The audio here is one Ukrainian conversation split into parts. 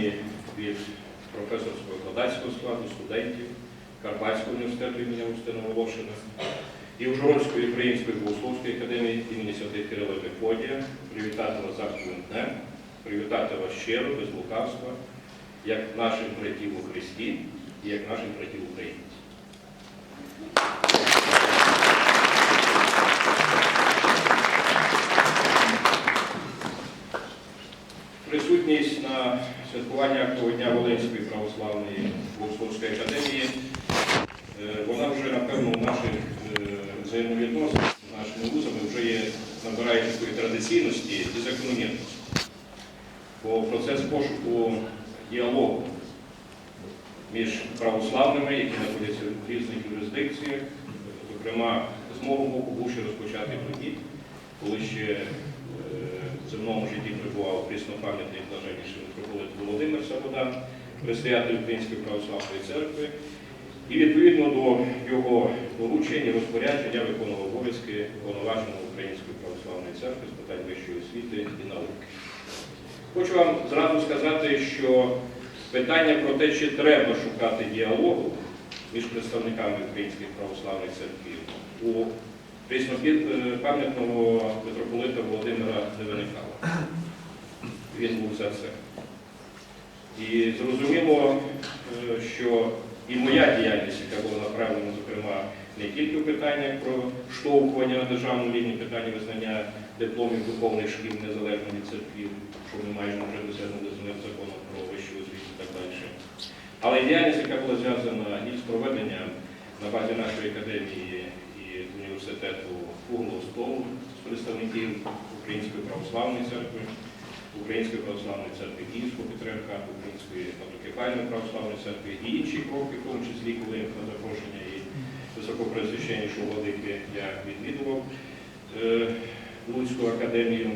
Дозвольте від професорсько-викладацького складу, студентів Карпатського університету імені Устина Волошина і Ужгородської української богословської академії імені Святих Кирила Мефодія привітати вас з актовим днем, привітати вас щиро, без лукавства, як наших братів у Христі і як наших братів українців. На святкуванні актового дня Волинської православної богословської академії, е, вона вже, напевно, в наших е, взаємовідносинах з нашими вузами вже є, набирає такої традиційності і закономірності. Бо процес пошуку діалогу між православними, які знаходяться в різних юрисдикціях, зокрема, з мого боку, був ще розпочатий тоді, коли ще е, земному житті перебував пріснопам'ятний блаженніший митрополит Володимир Саводан, предстоятель Української православної церкви. І відповідно до його доручень і розпорядження виконував обов'язки повноваженого Української православної церкви з питань вищої освіти і науки. Хочу вам зразу сказати, що питання про те, чи треба шукати діалогу між представниками Української православної церкви у пам'ятного митрополита Володимира не. Він був за це. І зрозуміло, е, що і моя діяльність, яка була направлена, зокрема, не тільки в питаннях про штовхування на державному рівні питання визнання дипломів духовних шкіл незалежно від церквів, що ми майже вже досягнули з ним законом про вищу освіту і так далі. Але діяльність, яка була зв'язана і з проведенням на базі нашої академії і університету столу з представників Української православної церкви, Української православної церкви Київського Петріархату, Української автокефальної православної церкви і інші кроки, в тому числі, коли на запрошення і високопресвященнішого владики я відвідував е, Луцьку академію,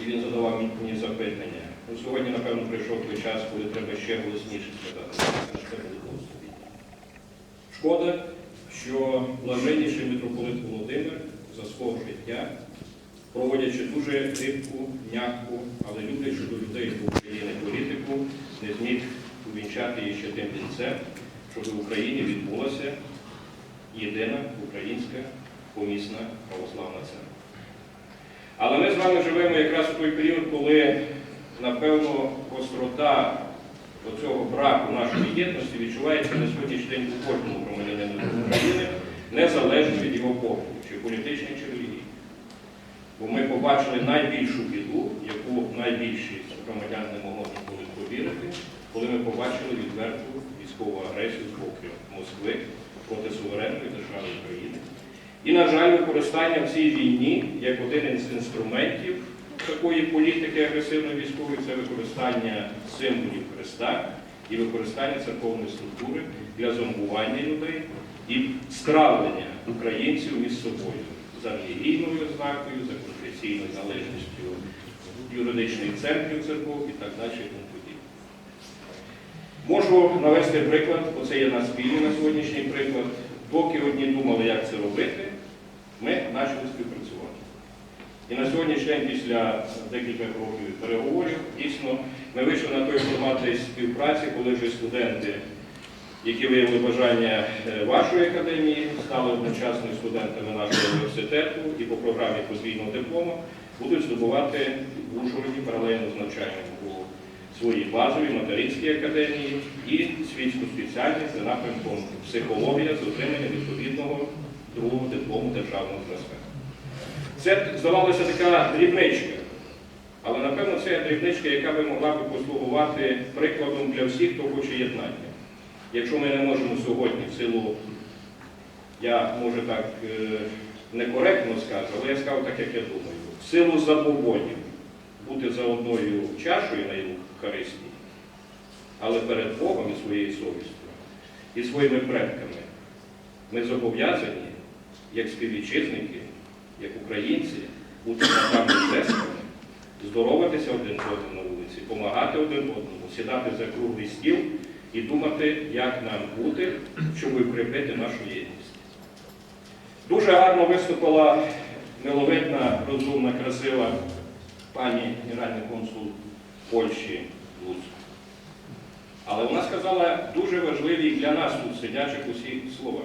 і він задавав мені запитання. Ну, сьогодні, напевно, прийшов той час, коли треба ще голосніше сказати. Шкода, що блаженніший митрополит Володимир за свого життя, проводячи дуже гибку, м'яку, але люблячи до людей до України політику, не зміг увінчати її ще тим вінцем, щоб в Україні відбулася єдина українська помісна православна церква. Але ми з вами живемо якраз в той період, коли, напевно, гострота цього браку нашої єдності відчувається на сьогоднішній день у кожному громадянину України, незалежно від його погляду, чи політичний, чи релігійний. Бо ми побачили найбільшу біду, яку найбільшість громадян не могло ніколи повірити, коли ми побачили відверту військову агресію з боку Москви проти суверенної держави України. І, на жаль, використання в цій війні як один із інструментів такої політики агресивної військової це використання символів Христа і використання церковної структури для зомбування людей і стравлення українців між собою за релігійною ознакою, за конфесійною належністю юридичних центрів церков і так далі. і тому подібне. Можу навести приклад, бо це є на спільний на сьогоднішній приклад. Доки одні думали, як це робити, ми почали співпрацювати. І на сьогоднішній день, після декілька років переговорів, дійсно, ми вийшли на той формат співпраці, коли вже студенти, які виявили бажання е, вашої академії, стали одночасно студентами нашого університету і по програмі подвійного диплому будуть здобувати в Ужгороді паралельно з навчанням у своїй базовій материнській академії і світську спеціальність за напрямком психологія з отриманням відповідного другого диплому державного зразка. Це здавалося така дрібничка, але напевно це дрібничка, яка би могла би послугувати прикладом для всіх, хто хоче єднання. Якщо ми не можемо сьогодні в силу, я може так е, некоректно скажу, але я скажу так, як я думаю, в силу забобонів бути за одною чашою на Євхаристії, але перед Богом і своєю совістю і своїми предками ми зобов'язані, як співвітчизники, як українці, бути братами сестрами, здороватися один з одним на вулиці, допомагати один одному, сідати за круглий стіл і думати, як нам бути, щоб укріпити нашу єдність. Дуже гарно виступила миловидна, розумна, красива пані генеральний консул Польщі Але вона сказала дуже важливі для нас тут сидячих усі слова.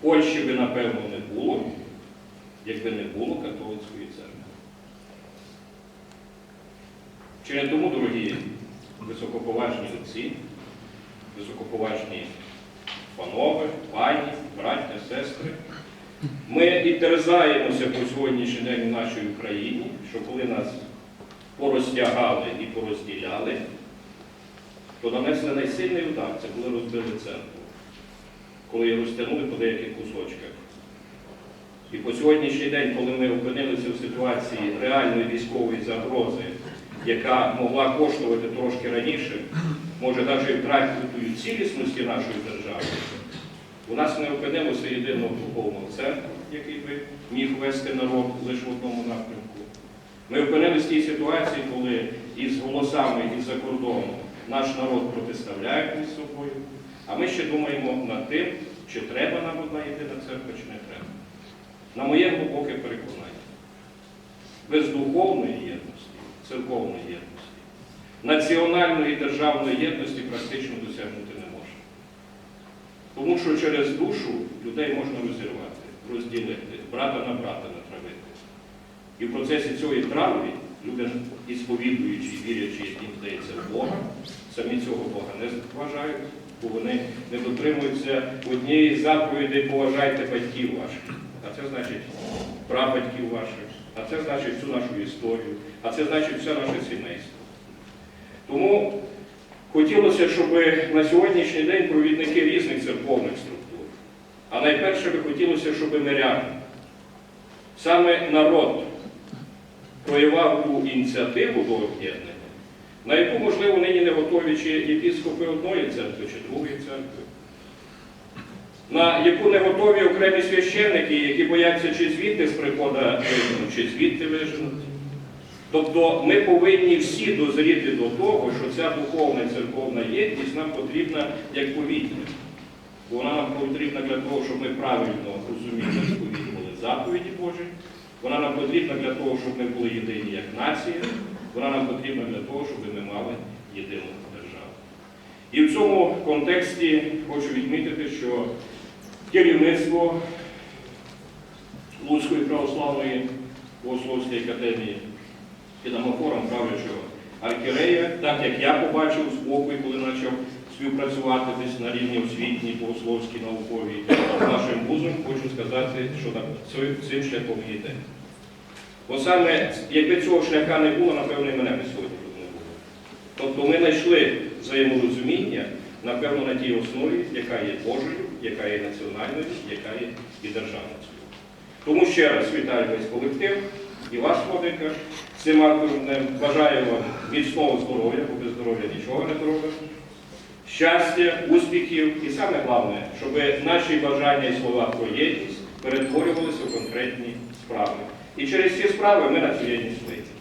Польщі би, напевно, не було, якби не було католицької церкви. Не тому, дорогі високоповажні отці, високоповажні панове, пані, браття, сестри, ми і терзаємося по сьогоднішній день у нашій Україні, що коли нас порозтягали і порозділяли, то нанесли найсильний удар, це коли розбили церкву, коли її розтягнули по деяких кусочках. І по сьогоднішній день, коли ми опинилися в ситуації реальної військової загрози, яка могла коштувати трошки раніше, може навіть втратити цілісності нашої держави, у нас не опинилося єдиного духовного центру, який би міг вести народ лише в одному напрямку. Ми опинилися в тій ситуації, коли із голосами із-за кордону наш народ протиставляє між собою, а ми ще думаємо над тим, чи треба нам одна єдина церква, чи не треба. На моє глибоке переконання, без духовної єдності, церковної єдності, національної державної єдності практично досягнути не можна. Тому що через душу людей можна розірвати, розділити, брата на брата натравити. І в процесі цієї травми люди, і сповідуючи, і вірячи, яким здається, в Бога, самі цього Бога не вважають, бо вони не дотримуються однієї заповідей поважайте батьків ваших. А це значить прабатьків ваших, а це значить всю нашу історію, а це значить все наше сімейство. Тому хотілося, щоб на сьогоднішній день провідники різних церковних структур, а найперше би хотілося, щоб миряни, саме народ проявав ту ініціативу до об'єднання, на яку, можливо, нині не готові чи єпіскопи одної церкви, чи другої церкви, на яку не готові окремі священники, які бояться чи звідти з приходу виженуть, чи звідти виженуть. Тобто ми повинні всі дозріти до того, що ця духовна церковна єдність нам потрібна як повітря. Вона нам потрібна для того, щоб ми правильно розуміли сповідували заповіді Божі. Вона нам потрібна для того, щоб ми були єдині як нація. Вона нам потрібна для того, щоб ми мали єдину державу. І в цьому контексті хочу відмітити, що керівництво Луцької православної богословської академії під амофором правлячого архірея, так як я побачив з боку, коли почав співпрацювати десь на рівні освітній, богословській, науковій з нашим вузом, хочу сказати, що так, цим- шляхом йде. Бо саме, якби цього шляха не було, напевно, і мене би сьогодні не було. Тобто ми знайшли взаєморозуміння, напевно, на тій основі, яка є Божою, яка є національною, яка є і державницькою. Тому ще раз вітаю весь колектив і вас, Владика, з цим днем. Бажаю вам міцного здоров'я, бо без здоров'я нічого не зробимо. Щастя, успіхів і саме головне, щоб наші бажання і слова про єдність перетворювалися в конкретні справи. І через ці справи ми на цю єдність вийдемо.